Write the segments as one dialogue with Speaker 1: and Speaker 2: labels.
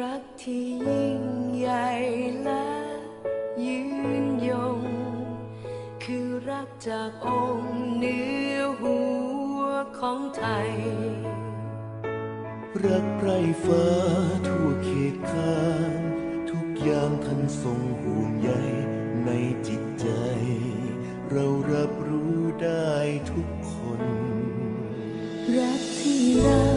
Speaker 1: รักที่ยิ่งใหญ่และยืนยง คือรักจากองค์เหนือหัวของไทย
Speaker 2: รักไพร่ฟ้าทั่วเขตขานทุกอย่างท่านทรงห่วงใยในจิตใจ เรารับรู้ได้ทุกคน
Speaker 1: รักที่เรา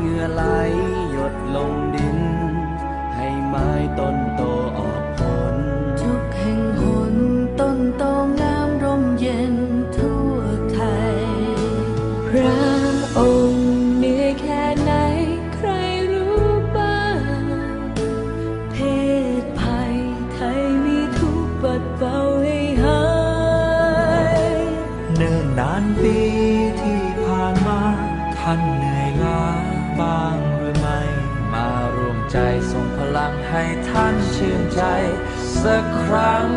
Speaker 1: เห
Speaker 3: งื่อไหลหยดลงดิน ให้ไม้ต้นโตออกผล
Speaker 1: ทุกแห่งหนต้นโตงามร่มเย็นทั่วไทย พระองค์เหนื่อยแค่ไหนใครรู้บ้าง เพศภัยไทยมีทุกข์ปัดเป่าให้หาย
Speaker 4: เนิ่นนานปีที่ผ่านมาท่านเหนื่อยล้า บ้างหรือไม่ มารวมใจส่งพลังให้ท่านชื่นใจสักครั้ง